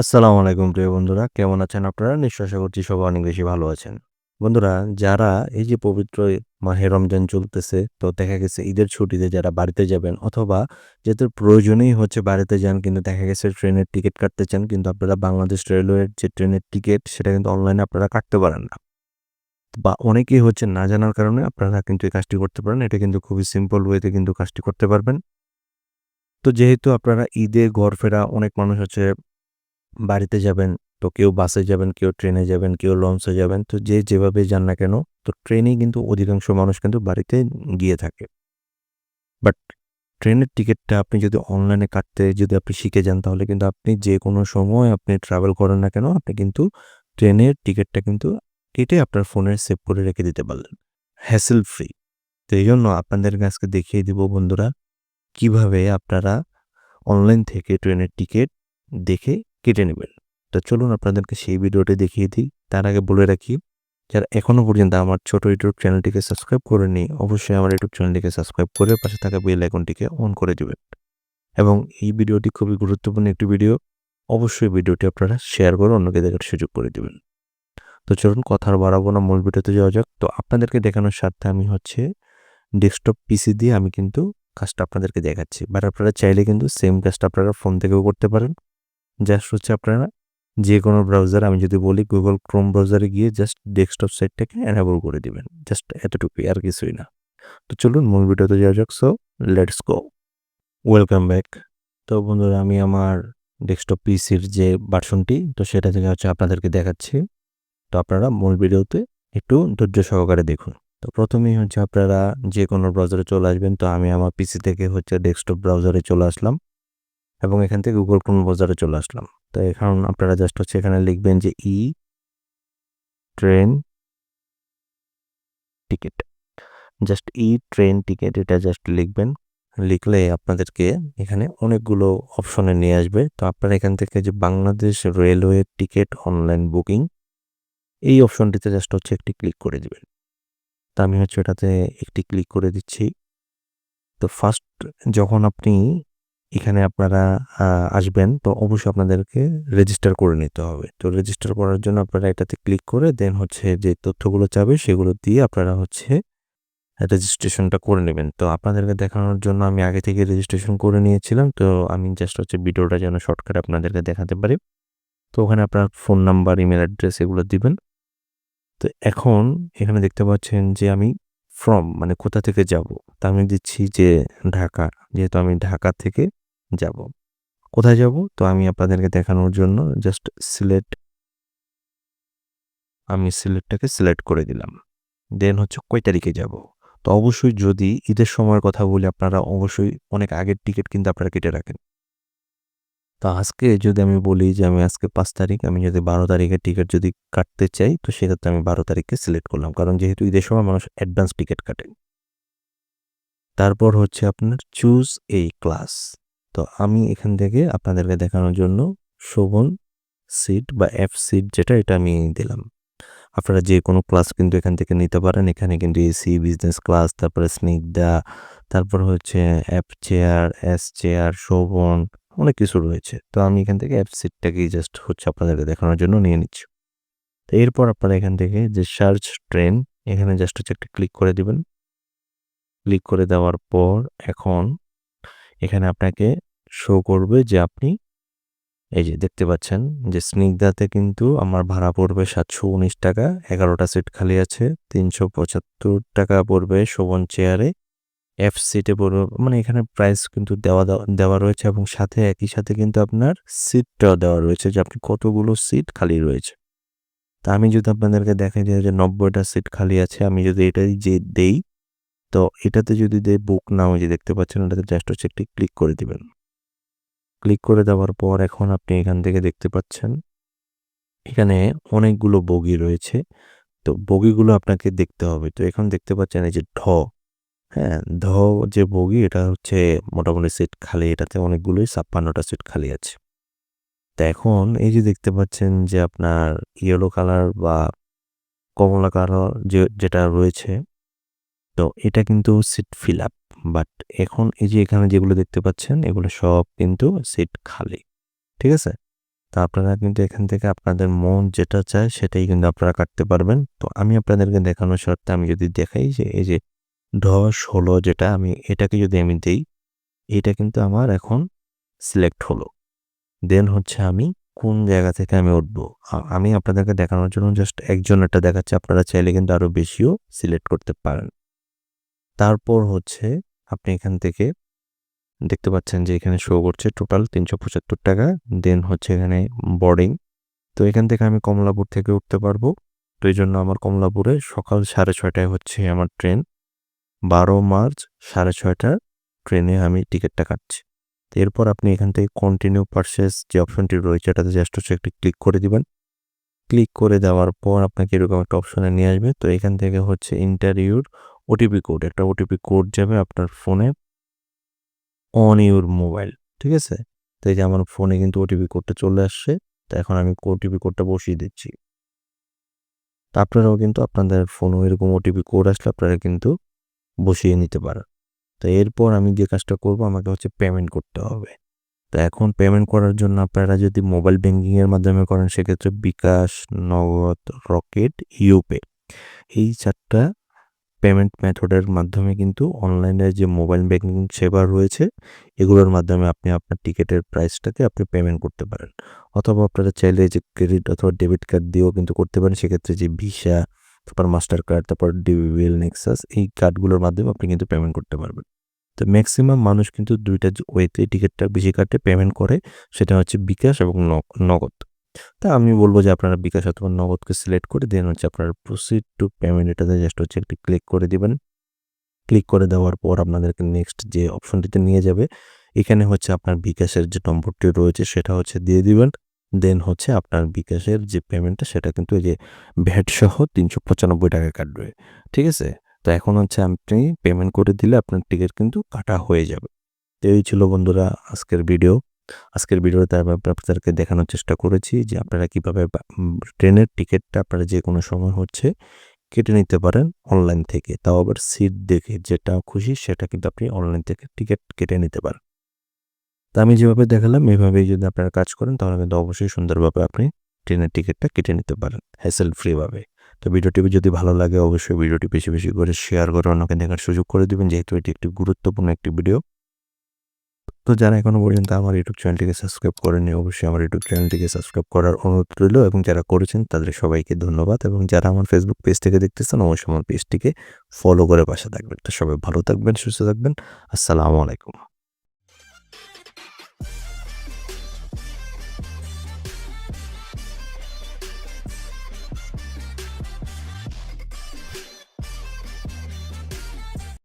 আসসালামু আলাইকুম প্রিয় বন্ধুরা, কেমন আছেন আপনারা? নিশ্চয় আশা করছি সবাই অনেক বেশি ভালো আছেন। বন্ধুরা, যারা এই যে পবিত্র মাহে রমজান চলতেছে, তো দেখা গেছে ঈদের ছুটিতে যারা বাড়িতে যাবেন অথবা যাদের প্রয়োজনেই হচ্ছে বাড়িতে যান, কিন্তু দেখা গেছে ট্রেনের টিকিট কাটতে চান, কিন্তু আপনারা বাংলাদেশ রেলওয়ের যে ট্রেনের টিকিট, সেটা কিন্তু অনলাইনে আপনারা কাটতে পারেন না। বা অনেকেই হচ্ছে না জানার কারণে আপনারা কিন্তু এই কাজটি করতে পারেন। এটা কিন্তু খুবই সিম্পল ওয়েতে কিন্তু কাজটি করতে পারবেন। তো যেহেতু আপনারা ঈদে ঘর ফেরা অনেক মানুষ হচ্ছে বাড়িতে যাবেন, তো কেউ বাসে যাবেন, কেউ ট্রেনে যাবেন, কেউ লঞ্চে যাবেন, তো যে যেভাবে যান না কেন, তো ট্রেনেই কিন্তু অধিকাংশ মানুষ কিন্তু বাড়িতে গিয়ে থাকে। বাট ট্রেনের টিকিটটা আপনি যদি অনলাইনে কাটতে যদি আপনি শিখে যান, তাহলে কিন্তু আপনি যে কোনো সময় আপনি ট্রাভেল করেন না কেন, আপনি কিন্তু ট্রেনের টিকিটটা কিন্তু কেটে আপনার ফোনে সেভ করে রেখে দিতে পারলেন। হ্যাসেল ফ্রি তো এই জন্য আপনাদের আজকে দেখিয়ে দিব বন্ধুরা, কীভাবে আপনারা অনলাইন থেকে ট্রেনের টিকিট দেখে কেটে নেবেন। তো চলুন আপনাদেরকে সেই ভিডিওটি দেখিয়ে দিই। তার আগে বলে রাখি, যারা এখনও পর্যন্ত আমার ছোট ইউটিউব চ্যানেলটিকে সাবস্ক্রাইব করেনি অবশ্যই আমার ইউটিউব চ্যানেলটিকে সাবস্ক্রাইব করে পাশে থাকা বেল আইকনটিকে অন করে দেবেন। এবং এই ভিডিওটি খুবই গুরুত্বপূর্ণ একটি ভিডিও। অবশ্যই ভিডিওটি আপনারা শেয়ার করে অন্যকে দেখার সুযোগ করে দেবেন। তো চলুন কথা আর বাড়াবো না, মূল ভিডিওতে যাওয়া যাক। তো আপনাদেরকে দেখানোর স্বার্থে আমি হচ্ছে ডেস্কটপ পিসি দিয়ে আমি কিন্তু কাজটা আপনাদেরকে দেখাচ্ছি। বাট আপনারা চাইলে কিন্তু সেম কাজটা আপনারা ফোন থেকেও করতে পারেন। জাস্ট হচ্ছে আপনারা যে কোনো ব্রাউজার আমি যদি বলি গুগল ক্রোম ব্রাউজারে গিয়ে জাস্ট ডেস্কটপ সাইটটাকে অ্যানাবল করে দিবেন। জাস্ট এতটুকুই, আর কিছুই না। তো চলুন, মূল ভিডিওতে যাওয়া যাক। So let's go welcome back তো বন্ধুরা, আমি আমার ডেস্কটপ পিসির যে ভার্সনটি তো সেটা থেকে হচ্ছে আপনাদেরকে দেখাচ্ছি। তো আপনারা মূল ভিডিওতে একটু ধৈর্য সহকারে দেখুন। তো প্রথমেই হচ্ছে আপনারা যে কোনো ব্রাউজারে চলে আসবেন, তো আমি আমার পিসি থেকে হচ্ছে ডেস্কটপ ব্রাউজারে চলে আসলাম। এবং এখান থেকে গুগল ক্রোম ব্রাউজারে চলে আসলাম। তো এখন আপনারা জাস্ট হচ্ছে এখানে লিখবেন যে e train ticket just e train ticket এটা জাস্ট লিখবেন। লিখলে আপনাদেরকে এখানে অনেকগুলো অপশনে নিয়ে আসবে। তো আপনারা এখান থেকে যে Bangladesh railway ticket online booking এই অপশনটিতে জাস্ট হচ্ছে একটি ক্লিক করে দেবেন। তো আমি হচ্ছে এটাতে একটি ক্লিক করে দিচ্ছি। তো ফার্স্ট যখন আপনি এখানে আপনারা আসবেন, তো অবশ্যই আপনাদেরকে রেজিস্টার করে নিতে হবে। তো রেজিস্টার করার জন্য আপনারা এটাতে ক্লিক করে দেন হচ্ছে যে তথ্যগুলো চাবে সেগুলো দিয়ে আপনারা হচ্ছে রেজিস্ট্রেশনটা করে নেবেন। তো আপনাদেরকে দেখানোর জন্য আমি আগে থেকে রেজিস্ট্রেশন করে নিয়েছিলাম, তো আমি জাস্ট হচ্ছে ভিডিওটা যেন শর্টকাট আপনাদেরকে দেখাতে পারি। তো ওখানে আপনার ফোন নাম্বার ইমেল অ্যাড্রেস এগুলো দিবেন। তো এখন এখানে দেখতে পাচ্ছেন যে আমি ফ্রম মানে কোথা থেকে যাব? তা আমি দিচ্ছি যে ঢাকা। যেহেতু আমি ঢাকা থেকে যাব। কোথায় যাব? তো আমি আপনাদেরকে দেখানোর জন্য জাস্ট সিলেক্ট আমি সিলেক্টটাকে সিলেক্ট করে দিলাম। দেন হচ্ছে কয় তারিখে যাব? তো অবশ্যই যদি ঈদের সময়ের কথা বলি আপনারা অবশ্যই অনেক আগের টিকিট কিন্তু আপনারা কেটে রাখেন। তো আজকে যদি আমি বলি যে আমি আজকে পাঁচ তারিখ, আমি যদি বারো তারিখের টিকিট যদি কাটতে চাই, তো সেক্ষেত্রে আমি বারো তারিখকে সিলেক্ট করলাম। কারণ যেহেতু ঈদের সময় মানুষ অ্যাডভান্স টিকিট কাটেন তারপর হচ্ছে আপনার চুজ এই ক্লাস তো আমি এখান থেকে আপনাদেরকে দেখানোর জন্য শোভন সিট বা এফ সিট যেটা, এটা আমি দিলাম। আপনারা যে কোনো ক্লাস কিন্তু এখান থেকে নিতে পারেন। এখানে কিন্তু এসি বিজনেস ক্লাস তারপরে স্নিগ্ধা তারপর হচ্ছে অ্যাপ চেয়ার এস চেয়ার শোভন, অনেক কিছু রয়েছে। তো আমি এখান থেকে অ্যাপ সিটটাকেই জাস্ট হচ্ছে আপনাদেরকে দেখানোর জন্য নিয়ে নিচ্ছি। তো এরপর আপনারা এখান থেকে যে সার্চ ট্রেন এখানে জাস্ট হচ্ছে একটা ক্লিক করে দিবেন। ক্লিক করে দেওয়ার পর এখন এখানে আপনাকে শো করবে যে আপনি, এই যে দেখতে পাচ্ছেন যে স্নিগ্ধাতে কিন্তু আমার ভাড়া পড়বে সাতশো উনিশ টাকা, এগারোটা সিট খালি আছে, তিনশো পঁচাত্তর টাকা পড়বে শোভন চেয়ারে এফ সিটে পড়বে মানে এখানে প্রাইস কিন্তু দেওয়া দেওয়া রয়েছে এবং সাথে একই সাথে কিন্তু আপনার সিটটাও দেওয়া রয়েছে যে আপনি কতগুলো সিট খালি রয়েছে। তা আমি যদি আপনাদেরকে দেখাই যে নব্বইটা সিট খালি আছে, আমি যদি এটাই যে দেই তো এটাতে যদি দে বুক নাও যে দেখতে পাচ্ছেন, ওটাতে জাস্ট হচ্ছে একটি ক্লিক করে দিবেন। ক্লিক করে দেওয়ার পর এখন আপনি এখান থেকে দেখতে পাচ্ছেন, এখানে অনেকগুলো বগি রয়েছে। তো বগিগুলো আপনাকে দেখতে হবে। তো এখন দেখতে পাচ্ছেন এই যে ঢ হ্যাঁ? ধ যে বগি, এটা হচ্ছে মোটামুটি সিট খালি। এটাতে অনেকগুলোই ছাপ্পান্নটা সিট খালি আছে। তো এখন এই যে দেখতে পাচ্ছেন যে আপনার ইয়েলো কালার বা কমলা কালার যে, যেটা রয়েছে তো এটা কিন্তু সিট ফিল আপ বাট এখন এই যে এখানে যেগুলো দেখতে পাচ্ছেন, এগুলো সব কিন্তু সিট খালি, ঠিক আছে? তো আপনারা কিন্তু এখান থেকে আপনাদের মন যেটা চায় সেটাই কিন্তু আপনারা কাটতে পারবেন। তো আমি আপনাদেরকে দেখানোর শর্তে আমি যদি দেখাই যে এই যে ঢ, ষোলো যেটা আমি এটাকে যদি আমি দিই, এটা কিন্তু আমার এখন সিলেক্ট হলো। দেন হচ্ছে আমি কোন জায়গা থেকে আমি উঠবো? আমি আপনাদেরকে দেখানোর জন্য জাস্ট একজনেরটা দেখাচ্ছি, আপনারা চাইলে কিন্তু আরও বেশিও সিলেক্ট করতে পারেন। তারপর হচ্ছে আপনি এখান থেকে দেখতে পাচ্ছেন যে এখানে শো করছে টোটাল তিনশো পঁচাত্তর টাকা দেন হচ্ছে এখানে বোর্ডিং তো এখান থেকে আমি কমলাপুর থেকে উঠতে পারব। তো এই জন্য আমার কমলাপুরে সকাল সাড়ে ছয়টায় হচ্ছে আমার ট্রেন বারো মার্চ সাড়ে ছয়টার ট্রেনে আমি টিকিটটা কাটছি। তো এরপর আপনি এখান থেকে কন্টিনিউ পারচেস যে অপশনটি রয়েছে, এটাতে জাস্ট হচ্ছে একটি ক্লিক করে দিবেন। ক্লিক করে দেওয়ার পর আপনাকে এরকম একটা অপশনে নিয়ে আসবে। তো এখান থেকে হচ্ছে ইন্টারভিউর ওটিপি কোড একটা ওটিপি কোড যাবে আপনার ফোনে অন ইউর মোবাইল ঠিক আছে? তো এই যে আমার ফোনে কিন্তু ওটিপি কোডটা চলে আসছে, তো এখন আমি ওটিপি কোডটা বসিয়ে দিচ্ছি। তা আপনারাও কিন্তু আপনাদের ফোনে এরকম ওটিপি কোড আসলে আপনারা কিন্তু বসিয়ে নিতে পারেন। তো এরপর আমি যে কাজটা করব, আমাকে হচ্ছে পেমেন্ট করতে হবে। তো এখন পেমেন্ট করার জন্য আপনারা যদি মোবাইল ব্যাঙ্কিংয়ের মাধ্যমে করেন, সেক্ষেত্রে বিকাশ, নগদ, রকেট ইউপে এই চারটা পেমেন্ট মেথডের মাধ্যমে কিন্তু অনলাইনে যে মোবাইল ব্যাঙ্কিং সেবা রয়েছে, এগুলোর মাধ্যমে আপনি আপনার টিকিটের প্রাইসটাকে আপনি পেমেন্ট করতে পারেন। অথবা আপনারা চাইলে যে ক্রেডিট অথবা ডেবিট কার্ড দিয়েও কিন্তু করতে পারেন, সেক্ষেত্রে যে ভিসা তারপর মাস্টার কার্ড তারপর ডিবিএল নেক্সাস এই কার্ডগুলোর মাধ্যমে আপনি কিন্তু পেমেন্ট করতে পারবেন। তো ম্যাক্সিমাম মানুষ কিন্তু দুইটা ওয়েতে টিকিটটা বেশি কাটে পেমেন্ট করে, সেটা হচ্ছে বিকাশ এবং নগদ। তা আমি বলব যে আপনারা বিকাশ অথবা নগদকে সিলেক্ট করে দেন হচ্ছে আপনার প্রসিড টু পেমেন্ট এটাতে জাস্ট হচ্ছে একটি ক্লিক করে দিবেন। ক্লিক করে দেওয়ার পর আপনাদেরকে নেক্সট যে অপশনটিতে নিয়ে যাবে, এখানে হচ্ছে আপনার বিকাশের যে নম্বরটি রয়েছে সেটা হচ্ছে দিয়ে দিবেন। দেন হচ্ছে আপনার বিকাশের যে পেমেন্টটা সেটা কিন্তু এই যে ভ্যাট সহ তিনশো পঁচানব্বই টাকা কাটবে, ঠিক আছে? তো এখন হচ্ছে আপনি পেমেন্ট করে দিলে আপনার টিকিট কিন্তু কাটা হয়ে যাবে। তো এই ছিল বন্ধুরা আজকের ভিডিও আজকের ভিডিওতে আমি আপনাদেরকে দেখানোর চেষ্টা করেছি যে আপনারা কীভাবে ট্রেনের টিকিটটা আপনারা যে কোনো সময় হচ্ছে কেটে নিতে পারেন অনলাইন থেকে। তাও আবার সিট দেখে যেটা খুশি সেটা কিন্তু আপনি অনলাইন থেকে টিকিট কেটে নিতে পারেন। তা আমি যেভাবে দেখালাম, এভাবেই যদি আপনারা কাজ করেন, তাহলে কিন্তু অবশ্যই সুন্দরভাবে আপনি ট্রেনের টিকিটটা কেটে নিতে পারেন হ্যাসেল ফ্রিভাবে তো ভিডিওটি যদি ভালো লাগে, অবশ্যই ভিডিওটি বেশি বেশি করে শেয়ার করে অন্যকে দেখার সুযোগ করে দিবেন। যেহেতু এটি একটি গুরুত্বপূর্ণ একটি ভিডিও তো যারা এখনও পর্যন্ত আমার ইউটিউব চ্যানেলটিকে সাবস্ক্রাইব করেনি অবশ্যই আমার ইউটিউব চ্যানেলটিকে সাবস্ক্রাইব করার অনুরোধ রইল এবং যারা করেছেন তাদের সবাইকে ধন্যবাদ এবং যারা আমার ফেসবুক পেজ থেকে দেখতেছেন, অবশ্যই আমার পেজটিকে ফলো করে পাশে থাকবেন। তো সবাই ভালো থাকবেন, সুস্থ থাকবেন। আসসালামু আলাইকুম।